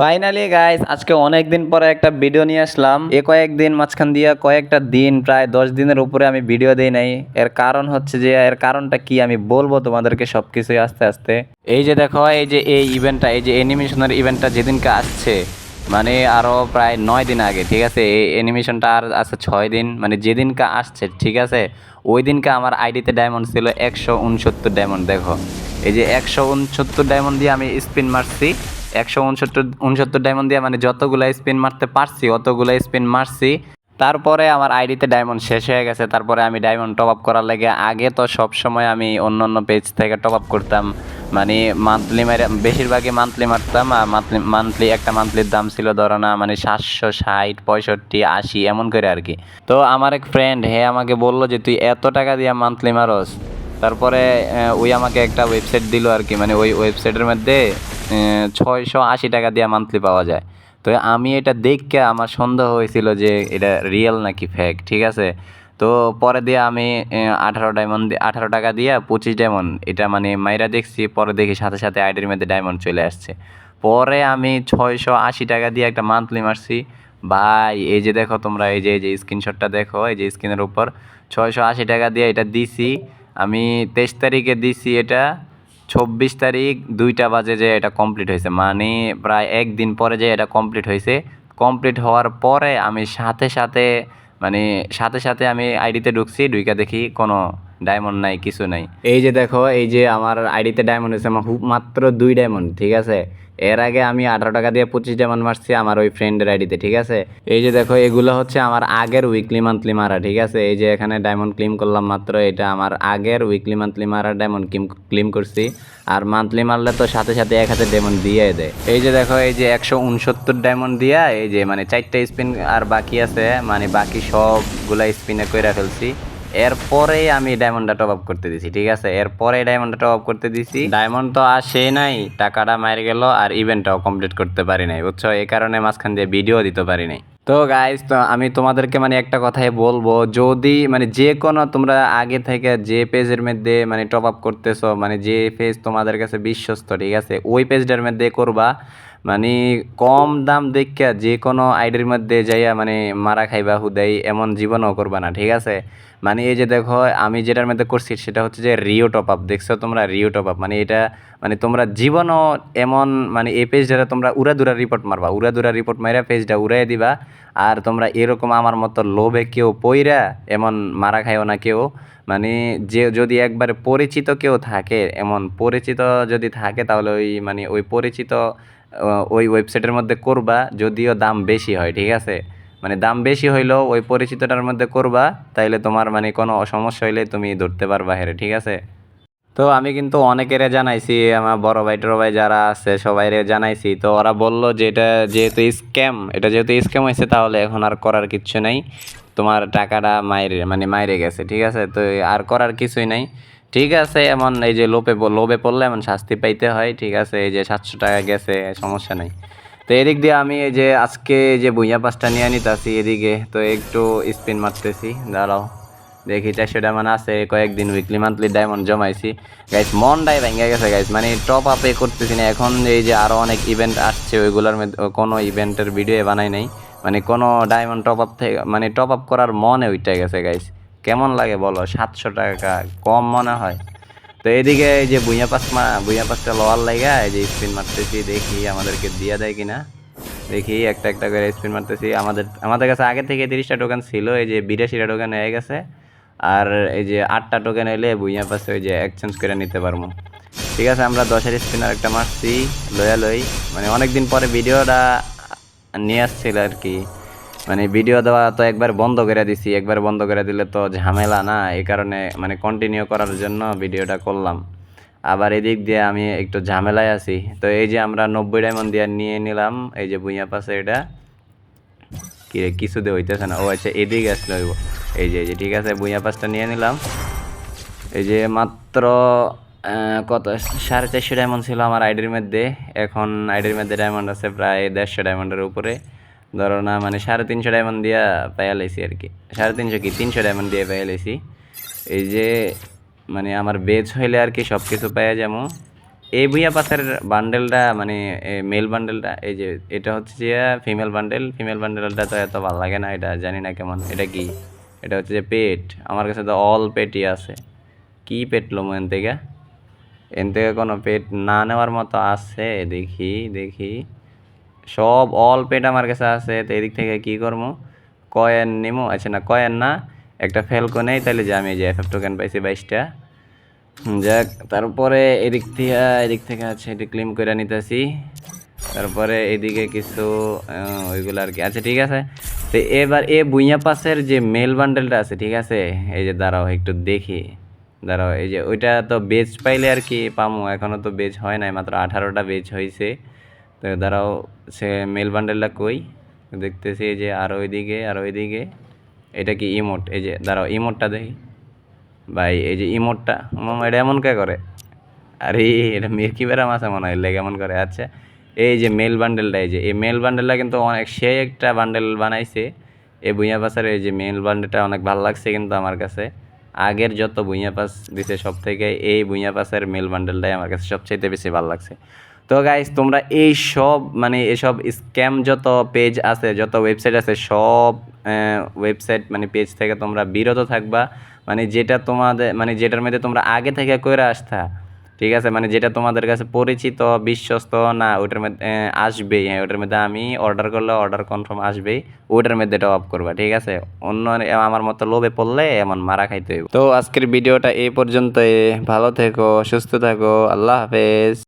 Finally guys আজকে অনেক দিন পরে একটা ভিডিও নিয়ে আসলাম। এ কয়েকদিন মাঝখান দিয়ে কয়েকটা দিন, প্রায় দশ দিনের উপরে আমি ভিডিও দিই নাই। এর কারণ হচ্ছে যে, এর কারণটা কি আমি বলব তোমাদেরকে সব কিছুই আস্তে আস্তে। এই যে দেখো, এই যে এই ইভেন্টটা এই যে অ্যানিমেশনের ইভেন্টটা যেদিনকে আসছে মানে আরও প্রায় নয় দিন আগে, ঠিক আছে? এই অ্যানিমেশনটা আর আছে ছয় দিন মানে যেদিনকে আসছে, ঠিক আছে? ওই দিনকে আমার আইডিতে ডায়মন্ড ছিল একশো উনসত্তর ডায়মন্ড দেখো। এই যে একশো উনসত্তর ডায়মন্ড দিয়ে আমি স্পিন মারছি। একশো উনসত্তর উনসত্তর ডায়মন্ড দিয়ে মানে যতগুলো স্পিন মারতে পারছি, অতগুলো স্পিন মারছি। তারপরে আমার আইডিতে ডায়মন্ড শেষ হয়ে গেছে, তারপরে আমি ডায়মন্ড টপ আপ করার লাগে আগে তো সব সময় আমি অন্য অন্য পেজ থেকে টপ আপ করতাম। মানে মান্থলি মেরে বেশিরভাগই মান্থলি মারতাম, আর মান্থলি মান্থলি একটা মান্থলির দাম ছিল ধরো না মানে সাতশো ষাট, পঁয়ষট্টি, আশি, এমন করে আর কি। তো আমার এক ফ্রেন্ড হে আমাকে বলল যে, তুই এত টাকা দিয়ে মান্থলি মারস? তারপরে ওই আমাকে একটা ওয়েবসাইট দিল আর কি মানে ওই ওয়েবসাইটের মধ্যে ছয়শো আশি টাকা দিয়ে মান্থলি পাওয়া যায়। তো আমি এটা দেখে আমার সন্দেহ হয়েছিল যে এটা রিয়েল নাকি ফেক ঠিক আছে? তো পরে দিয়ে আমি আঠারো ডায়মন্ড আঠারো টাকা দিয়ে পঁচিশ ডায়মন্ড এটা মানে মাইরা দেখছি, পরে দেখি সাথে সাথে আইডির মধ্যে ডায়মন্ড চলে আসছে। পরে আমি ছয়শো আশি টাকা দিয়ে একটা মান্থলি মারছি। ভাই, এই যে দেখো তোমরা, এই যে এই যে স্ক্রিনশটটা দেখো, এই যে স্ক্রিনের উপর, ছয়শো আশি টাকা দিয়ে এটা দিছি। আমি তেইশ তারিখে দিছি এটা, চব্বিশ তারিখ দুইটা বাজে যে এটা কমপ্লিট হয়েছে। মানে প্রায় একদিন পরে যে এটা কমপ্লিট হয়েছে। কমপ্লিট হওয়ার পরে আমি সাথে সাথে মানে সাথে সাথে আমি আইডিতে ঢুকছি ঢুকে দেখি কোনো ডায়মন্ড নাই, কিছু নাই। এই যে দেখো, এই যে আমার আইডিতে ডায়মন্ড হয়েছে, আমার মাত্র দুই ডায়মন্ড ঠিক আছে? এর আগে আমি আঠারো টাকা দিয়ে পঁচিশ ডায়মন্ড মারছি আমার ওই ফ্রেন্ডের আইডিতে ঠিক আছে? এই যে দেখো, এগুলো হচ্ছে আমার আগের উইকলি মান্থলি মারা, ঠিক আছে? এই যে এখানে ডায়মন্ড ক্লিম করলাম মাত্র, এটা আমার আগের উইকলি মান্থলি মারা ডায়মন্ড ক্লিম করছি। আর মান্থলি মারলে তো সাথে সাথে এক হাতে ডায়মন্ড দিয়ে দেয়। এই যে দেখো, এই যে একশো উনসত্তর ডায়মন্ড দিয়া, এই যে মানে চারটা স্পিন আর বাকি আছে মানে বাকি সবগুলা স্পিনে কইরা ফেলছি। এরপরেই আমি ডায়মন্ডটা টপ আপ করতে দিছি, ঠিক আছে? এরপরে ডায়মন্ডটা টপ আপ করতে দিছি। ডায়মন্ড তো আসে নাই, টাকাটা মার গেল আর ইভেন্টটাও কমপ্লিট করতে পারি নাই, বুঝছ? এই কারণে মাঝখান দিয়ে ভিডিও দিতে পারি নাই। তো গাইজ তো আমি তোমাদেরকে মানে একটা কথাই বলব, যদি মানে যে কোনো তোমরা আগে থেকে যে পেজের মধ্যে মানে টপ আপ করতেছো মানে যে পেজ তোমাদের কাছে বিশ্বস্ত, ঠিক আছে? ওই পেজটার মধ্যে করবা। মানে কম দাম দেখা যে কোনো আইডির মধ্যে যাইয়া মানে মারা খাইবা, হুদাই, এমন জীবনও করবা না, ঠিক আছে? মানে এই যে দেখো, আমি যেটার মধ্যে করছি সেটা হচ্ছে যে রিও টপ আপ দেখছ তোমরা রিও টপ আপ মানে এটা মানে তোমরা জীবনও এমন মানে এই পেজটা তোমরা উড়াদুরা রিপোর্ট মারবা, উড়াদুরা রিপোর্ট মাইরা পেজটা উড়াই দিবা, আর তোমরা এরকম আমার মতো লোভে কেউ পইরা এমন মারা খাইও না কেউ। মানে যে যদি একবারে পরিচিত কেউ থাকে, এমন পরিচিত যদি থাকে তাহলে ওই মানে ওই পরিচিত ওই ওয়েবসাইটের মধ্যে করবা, যদিও দাম বেশি হয়, ঠিক আছে? মানে দাম বেশি হইলেও ওই পরিচিতটার মধ্যে করবা, তাইলে তোমার মানে কোনো সমস্যা হইলে তুমি ধরতে পারবা হেরে, ঠিক আছে? তো আমি কিন্তু অনেকেরে জানাইছি, আমার বড় ভাই টড় ভাই যারা আছে, সবাইরে জানাইছি, তো ওরা বলল যে এটা যেহেতু স্ক্যাম এটা যেহেতু স্ক্যাম হয়েছে তাহলে এখন আর করার কিচ্ছু নাই। তোমার টাকাটা মাইরে মানে মাইরে গেছে, ঠিক আছে? তো আর করার কিছুই নাই। ঠিক আছে, এমন এই যে লোভে লোভে পড়লে এমন শাস্তি পাইতে হয়, ঠিক আছে, এই যে সাতশো টাকা গেছে, সমস্যা নাই। তো এদিক দিয়ে আমি এই যে আজকে যে ভুইয়া পাঁচটা নিয়ে নিতেছি এদিকে, তো একটু স্পিন মারতেছি, দাঁড়াও, দেখি চারশো ডায়মন্ড আছে, কয়েকদিন উইকলি মান্থলি ডায়মন্ড জমাইছি। গাইস মনটাই ভেঙে গেছে গাইস মানে টপ আপে করতেছি না, এখন এই যে আরও অনেক ইভেন্ট আসছে, ওইগুলোর মধ্যে কোনো ইভেন্টের ভিডিও বানাই নাই। মানে কোনো ডায়মন্ড টপ আপ থেকে মানে টপ আপ করার মনে ওইটা গেছে গাইস কেমন লাগে বলো? সাতশো টাকা কম মনে হয়। তো এদিকে এই যে ভুইয়া পাঁচ মা ভুইয়া পাঁচটা লোয়ার লাগা এই যে স্পিন মারতেছি, দেখি আমাদেরকে দিয়ে দেয় কিনা। দেখি একটা একটা করে স্পিন মারতেছি। আমাদের আমাদের কাছে আগে থেকে তিরিশটা টোকেন ছিল, এই যে বিরাশিটা টোকেন হয়ে গেছে। আর এই যে আটটা টোকেন এলে ভুইয়া পাশে ওই যে এক্সচেঞ্জ করে নিতে পারব। ঠিক আছে, আমরা দশের স্পিনার একটা মারছি লয়া লই। মানে অনেক দিন পরে ভিডিওটা নিয়ে আসছিল আর কি। মানে ভিডিও দেওয়া তো একবার বন্ধ করে দিছি, একবার বন্ধ করে দিলে তো ঝামেলা না, এই কারণে মানে কন্টিনিউ করার জন্য ভিডিওটা করলাম। আবার এদিক দিয়ে আমি একটু ঝামেলায় আছি। তো এই যে আমরা নব্বই ডায়মন্ড দিয়ে নিয়ে নিলাম, এই যে ভুইয়া পাশে এটা। কি রে, কিছু দিয়ে হইতেছে না। ও আচ্ছা এদিকে আসলে হইব। এই যে এই যে, ঠিক আছে, ভুইয়া পাঁচটা নিয়ে নিলাম। এই যে মাত্র কত, সাড়ে চারশো ডায়মন্ড ছিল আমার আইডির মধ্যে। এখন আইডির মধ্যে ডায়মন্ড আছে প্রায় দেড়শো ডায়মন্ডের উপরে। ধরো না মানে সাড়ে তিনশো ডায়মন্ড দিয়া পাইয়া লাইছি আর কি। সাড়ে তিনশো কি? তিনশো ডায়মন্ড দিয়ে পাইয়া লাইছি। এই যে মানে আমার বেচ হইলে আর কি সব কিছু পাইয়া যাব। এই ভুইয়া পাশের বান্ডেলটা মানে মেল বান্ডেলটা এই যে, এটা হচ্ছে যে ফিমেল বান্ডেল ফিমেল বান্ডেলটা তো এত ভালো লাগে না, এটা জানি না কেমন। এটা কি? এটা হচ্ছে যে পেট আমার কাছে তো অল পেটই আছে। কি পেট লোম এন থেকে এন থেকে কোনো পেট না নেওয়ার মতো আছে। দেখি দেখি। সব অল পেট আমার কাছে আছে, তো এদিক থেকে কি করব? কয়েন নিমো আচ্ছা না, কয়েন না, একটা ফেলকো নেই তাহলে যে আমি যে এফ এফ টোকেন পাইছি বাইশটা। যাক, তারপরে এদিক থেকে এদিক থেকে আছে এটি ক্লিম করে নিতেছি। তারপরে এদিকে কিছু ওইগুলো আর কি। আচ্ছা ঠিক আছে। তো এবার এ বুইয়া পাসের যে মেল বান্ডেলটা আছে, ঠিক আছে? এই যে দাঁড়াও, একটু দেখি। দাঁড়াও, এই যে ওইটা তো বেচ পাইলে আর কি পামু এখনও তো বেচ হয় নাই, মাত্র আঠারোটা বেচ হয়েছে তো দাঁড়াও, সে মেল বান্ডেলটা কই? দেখতেছি এই যে আর ওইদিকে আর ওইদিকে। এটা কি ইমোট এই যে, দাঁড়াও ইমোটটা দেখি। ভাই, এই যে ইমোটটা মামা এটা এমন কে করে? আরে, এটা মির্কি বেরাম আছে মনে হয়? লেগে এমন করে। আচ্ছা এই যে মেল বান্ডেলটা এই যে, এই মেল বান্ডেলটা কিন্তু অনেক, সে একটা বান্ডেল বানাইছে। এই ভুইয়া পাসের এই যে মেল বান্ডেলটা অনেক ভালো লাগছে কিন্তু আমার কাছে। আগের যত ভুইয়া পাস দিছে সব থেকে এই ভুইয়া পাসের মেল বান্ডেলটাই আমার কাছে সবচেয়ে বেশি ভালো লাগছে। তো গাইস তোমরা এই সব মানে এসব স্ক্যাম যত পেজ আছে, যত ওয়েবসাইট আছে, সব ওয়েবসাইট মানে পেজ থেকে তোমরা বিরত থাকবা। মানে যেটা তোমাদের মানে যেটার মধ্যে তোমরা আগে থেকে করে আসতা, ঠিক আছে? মানে যেটা তোমাদের কাছে পরিচিত, বিশ্বস্ত, না ওটার মধ্যে আসবেই। হ্যাঁ ওটার মধ্যে আমি অর্ডার করলে অর্ডার কনফার্ম আসবেই ওটার মধ্যে এটা অফ করবা, ঠিক আছে? অন্য আমার মতো লোভে পড়লে এমন মারা খাইতে তো আজকের ভিডিওটা এই পর্যন্ত ভালো থেকো, সুস্থ থাকো, আল্লাহ হাফেজ।